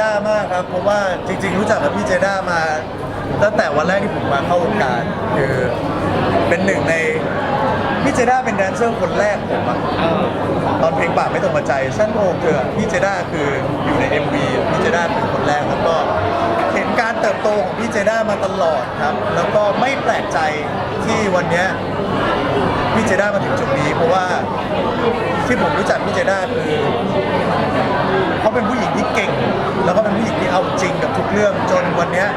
ด้ามากครับ เพราะว่าจริง ๆ รู้จักกับพี่เจด้ามาตั้งแต่วันแรกที่ผมมาเข้าวงการคือเป็นหนึ่งในพี่เจด้าเป็นแดนเซอร์คนแรกผมอะตอนเพลงปากไม่ตรงกับใจสั้นโอเธอพี่เจด้าคืออยู่ใน MV พี่เจด้าเป็นคนแรกแล้วก็เห็นการเติบโตของพี่เจด้ามาตลอดครับ แล้วก็ไม่แปลกใจที่วันเนี้ย พี่เจด้ามาถึงจุดนี้ เพราะว่าที่ผมรู้จักพี่เจด้าคือเขาเป็นผู้หญิงที่เก่ง แล้วก็เป็นผู้หญิงที่เอาจริงกับทุกเรื่องจนวันเนี้ย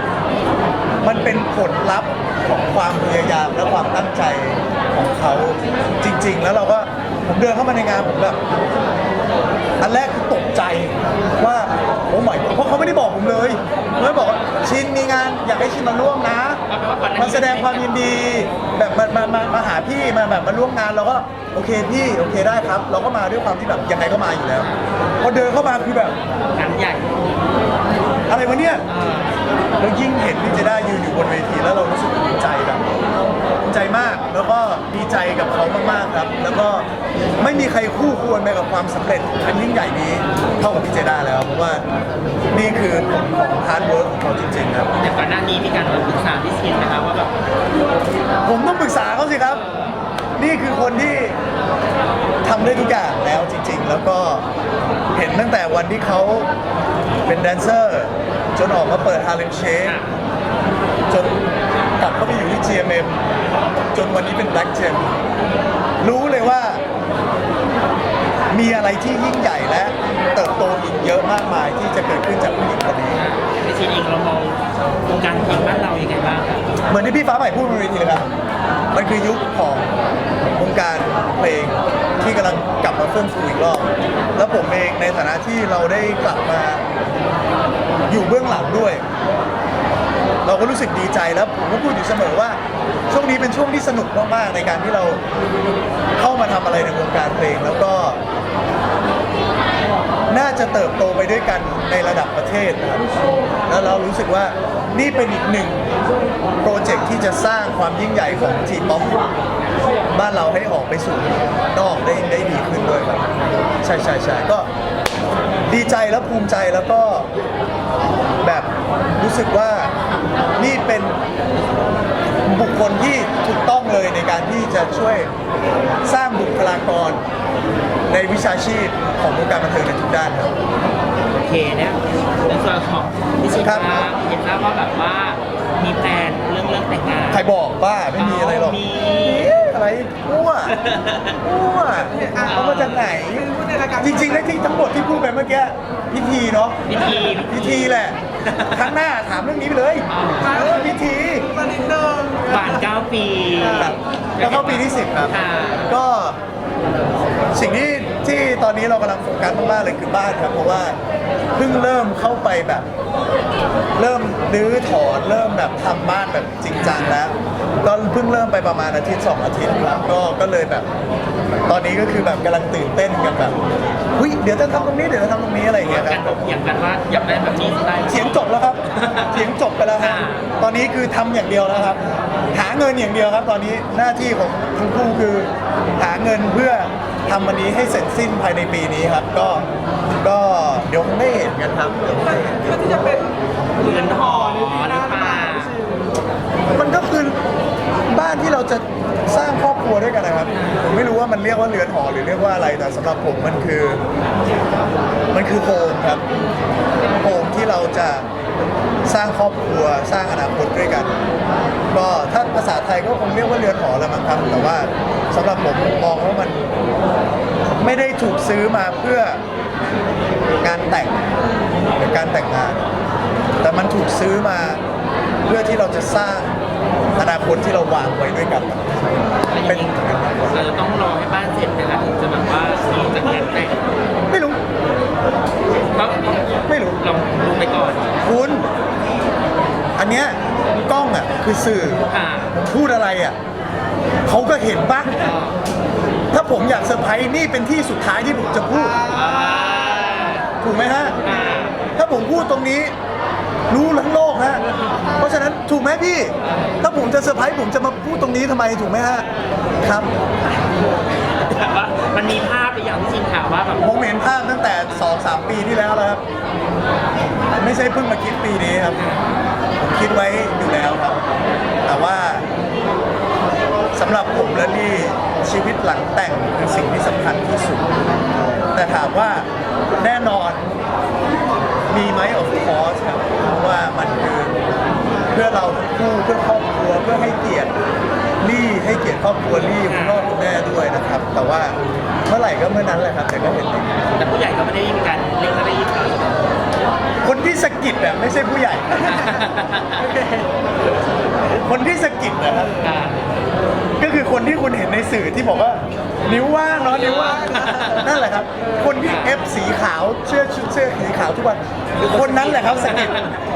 มันเป็นผลลัพธ์ของความพยายามและความตั้งใจของเขาจริง ๆ แล้วเราก็ผมเดินเข้ามาในงานผมแบบอันแรกคือตกใจว่าโอ้ไม่เพราะเขาไม่ได้บอกผมเลยไม่บอกว่าชินมีงานอยากให้ชินมาร่วมนะ มาแสดงความยินดี แบบมามามามาหาพี่มาแบบมาร่วมงานเราก็โอเคพี่โอเคได้ครับ เราก็มาด้วยความที่แบบยังไงก็มาอยู่แล้วพอเดินเข้ามาคือแบบงานใหญ่อะไรวะเนี่ยแล้วยิ่งเห็นพี่เจด้ายืนอยู่บนเวทีแล้วเรารู้สึกภูมิใจแบบภูมิใจมาก แล้วก็ดี ใจกับเขามากๆครับ แล้วก็ไม่มีใครคู่ควรไปกับความสำเร็จอันยิ่งใหญ่นี้เท่ากับพี่เจด้าแล้วเพราะว่านี่คือผลของฮาร์ดเวิร์กของเขาจริงๆครับ แต่ก่อนหน้านี้มีการมาปรึกษาพี่ชินนะคะว่าแบบผมต้องปรึกษาเขาสิครับ นี่คือคนที่ทำได้ทุกอย่างแล้วจริง ๆ แล้วก็เห็นตั้งแต่วันที่เขาเป็นแดนเซอร์ จนออกมาเปิดฮาเลมเชคจน กลับเข้าไปอยู่ที่ GMM จนวันนี้เป็น Black Gem รู้เลยว่า มีอะไรที่ยิ่งใหญ่และเติบโตอีกเยอะมากมายที่จะเกิดขึ้นจากผู้หญิงคนนี้พี่ชินเองเรามองวงการเพลงบ้านเรายังไงบ้างครับเหมือนที่พี่ฟ้าใหม่พูดบนเวทีเลยครับมันคือยุคของวงการเพลงที่กำลังกลับมาเฟื่องฟูอีกรอบ แล้วผมเองในฐานะที่เราได้กลับมาอยู่เบื้องหลังด้วย เราก็รู้สึกดีใจแล้วผมก็พูดอยู่เสมอว่า ช่วงนี้เป็นช่วงที่สนุกมากๆในการที่เราเข้ามาทำอะไรในวงการเพลงแล้วก็ น่าจะเติบโตไปด้วยกันในระดับประเทศนะครับแล้วเรารู้สึกว่านี่เป็นอีกหนึ่งโปรเจกต์ที่จะสร้างความยิ่งใหญ่ของทีป๊อปบ้านเราให้ออกไปสู่นอกได้ได้ดีขึ้นด้วยครับใช่ใช่ใช่ก็ดีใจและภูมิใจแล้วก็แบบรู้สึกว่า เป็นบุคคลที่ถูกต้องเลยในการที่จะช่วยสร้างบุคลากร ในวิชาชีพของวงการบันเทิงในทุกด้านครับ โอเคเนี่ยในส่วนของพี่ชินครับว่าเห็นแล้วว่าแบบว่ามีแพลนเรื่องเรื่องแต่งงานใครบอกบ้าไม่มีอะไรหรอกมี อะไรมั่วมั่วเอามาจากไหน จริงๆแล้วที่ทั้งหมดที่พูดไปเมื่อกี้พิธีเนาะพิธีพิธีแหละ ครั้งหน้าถามเรื่องนี้ไปเลยเออพิธีผ่านเก้าปี ครับแล้วเข้าปีที่ 10 ครับ ค่ะ ก็สิ่งที่ที่ตอนนี้เรากำลังโฟกัสมากๆเลยคือบ้านครับ เพราะว่า เพิ่งเริ่มเข้าไปแบบ เริ่มรื้อถอนเริ่มแบบทำบ้านแบบจริงจังแล้ว ก็เพิ่งเริ่มไปประมาณอาทิตย์สองอาทิตย์ครับก็ก็เลยแบบ ตอนนี้ก็คือแบบกำลังตื่นเต้นกันแบบเฮ้ยเดี๋ยวจะทำตรงนี้เดี๋ยวจะทำตรงนี้อะไรอย่างเงี้ยคกัรันบอย่างกันว่าอยากได้แบบนี้สไตล์เสียงจบแล้วครับ เสียงจบไปแล้วครับ อ่า ตอนนี้คือทำอย่างเดียวแล้วครับ หาเงินอย่างเดียวครับ ตอนนี้หน้าที่ของทั้งคู่คือ หาเงินเพื่อ ทำวันนี้ให้เสร็จสิ้นภายในปีนี้ครับ ก็ก็เดี๋ยวคงได้เห็นกันครับเดี๋ยวคงได้เห็นเพื่อที่จะเป็นเรือนหอหรือเปล่ามันก็คือบ้านที่เราจะสร้างครอบครัวด้วยกันนะครับผมไม่รู้ว่ามันเรียกว่าเรือนหอหรือเรียกว่าอะไรแต่สำหรับผมมันคือ มันคือโฮมครับโฮมที่เราจะ สร้างครอบครัวสร้างอนาคตด้วยกัน ก็ถ้าภาษาไทยก็คงเรียกว่าเรือนหอแล้วมั้งครับแต่ว่าสำหรับผมมองว่ามันไม่ได้ถูกซื้อมาเพื่องานแต่งหรือการแต่งงาน แต่มันถูกซื้อมาเพื่อที่เราจะสร้างอนาคตที่เราวางไว้ด้วยกันเป็นเราจะต้องรอให้บ้านเสร็จนะคะถึงจะแบบว่ามีจัดงานแต่ง ไม่รู้ ก็ ไม่รู้ ลองดูไปก่อน คุณ อันเนี้ยกล้องอะ คือสื่อค่ะผมพูดอะไรอะเขาก็เห็นปะถ้าผมอยากเซอร์ไพรส์นี่เป็นที่สุดท้ายที่ผมจะพูดอ่าถูกไหมฮะอ่าถ้าผมพูดตรงนี้ รู้ทั้งโลกฮะ เพราะฉะนั้นถูกไหมพี่ ถ้าผมจะเซอร์ไพรส์ผมจะมาพูดตรงนี้ทำไมถูกไหมฮะ ครับ แบบว่ามันมีภาพไปอย่างที่ชินถามว่าแบบผมเห็นภาพตั้งแต่2อสปีที่แล้วแล้วครับ ไม่ใช่เพิ่งมาคิดปีนี้ครับ ผมคิดไว้อยู่แล้วครับ แต่ว่าสำหรับผมและนี่ชีวิตหลังแต่งคือสิ่งที่สำคัญที่สุด แต่ถามว่าแน่นอนมีไหม of course ครับเพราะว่ามันคือเพื่อเราทั้งคู่เพื่อครอบครัวเพื่อให้เกียรติลี่ให้เกียรติครอบครัวลี่คุณพ่อคุณแม่ด้วยนะครับ แต่ว่าเมื่อไหร่ก็เมื่อนั้นแหละครับแต่ก็เห็นเอง แต่ผู้ใหญ่ก็ไม่ได้มีการเล่นไม่ได้ยินข่าวใช่ไหม คนที่สะกิดอะไม่ใช่ผู้ใหญ่ คนที่สะกิดนะครับ อ่า ก็คือคนที่คุณเห็นใน สื่อที่บอกว่า นิ้วว่างเนาะนิ้วว่างนั่นแหละครับ คนที่เอฟสีขาวเสื้อชุดเสื้อสีขาวทุกวันคนนั้นแหละครับสะกิด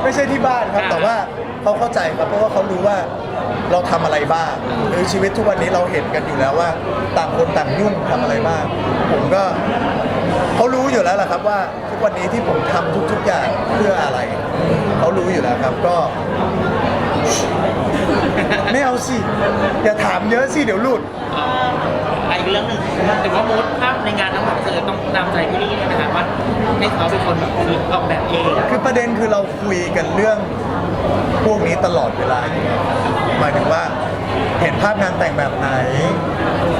ไม่ใช่ที่บ้านครับ แต่ว่าเขาเข้าใจครับเพราะว่าเขารู้ว่าเราทำอะไรบ้างหรือชีวิตทุกวันนี้เราเห็นกันอยู่แล้วว่า ต่างคนต่างยุ่งทำอะไรบ้าง ผมก็ เขารู้อยู่แล้วแหละครับว่าทุกวันนี้ที่ผมทำทุก ๆ อย่างเพื่ออะไร เขารู้อยู่แล้วครับก็ ไม่เอาสิ อย่าถามเยอะสิ เดี๋ยวหลุด อีกเรื่องหนึ่งแต่ว่ามูดภาพในงานทั้งหมดคือต้องนำใจพี่ลี่นะคะว่าให้เขาเป็นคนแบบคิดออกแบบเองคือประเด็นคือเราคุยกันเรื่องพวกนี้ตลอดเวลาอยู่แล้วหมายถึงว่าเห็นภาพงานแต่งแบบไหน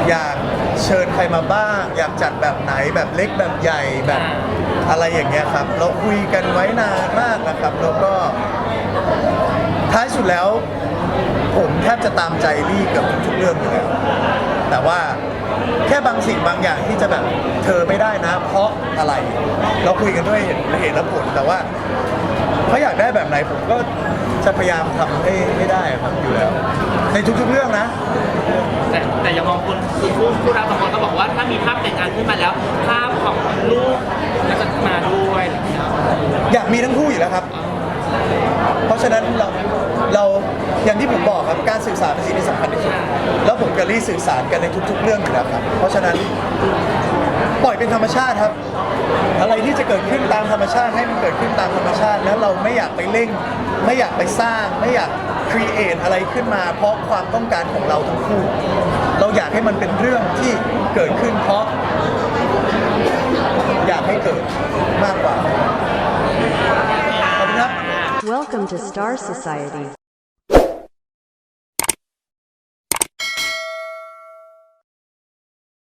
อยากเชิญใครมาบ้าง อยากจัดแบบไหนแบบเล็กแบบใหญ่แบบอะไรอย่างเงี้ยครับ เราคุยกันไว้นานมากนะครับ แล้วก็ท้ายสุดแล้ว ผมแทบจะตามใจลี่เกับทุกๆเรื่องอยู่แล้วแต่ว่าแค่บางสิ่งบางอย่างที่จะแบบเธอไม่ได้นะ เพราะอะไร เราคุยกันด้วยเหตุเหตุและผลแต่ว่าเขาอยากได้แบบไหนผมก็จะพยายามทำให้ให้ได้ครับอยู่แล้ว ในทุกๆเรื่องนะ แต่แต่อยังมองคนคือผู้ผู้รับบางคนก็บอกว่าถ้ามีภาพแต่งงานขึ้นมาแล้ว ภาพของลูกก็จะมาด้วยอะไรอย่างเงี้ยอยากมีทั้งคู่อยู่แล้วครับ เพราะฉะนั้นเราเรา อย่างที่ผมบอกครับการสื่อสารเป็นสิ่งที่สำคัญที่สุดแล้วผมกับลี่สื่อสารกันในทุก ๆ เรื่องอยู่แล้วครับเพราะฉะนั้นปล่อยเป็นธรรมชาติครับ อะไรที่จะเกิดขึ้นตามธรรมชาติให้มันเกิดขึ้นตามธรรมชาติแล้วเราไม่อยากไปเร่ง ไม่อยากไปสร้าง ไม่อยากครีเอทอะไรขึ้นมา เพราะความต้องการของเราทั้งคู่ เราอยากให้มันเป็นเรื่องที่เกิดขึ้น เพราะ อยากให้เกิดมากกว่าขอบคุณครับ Welcome to Star Society.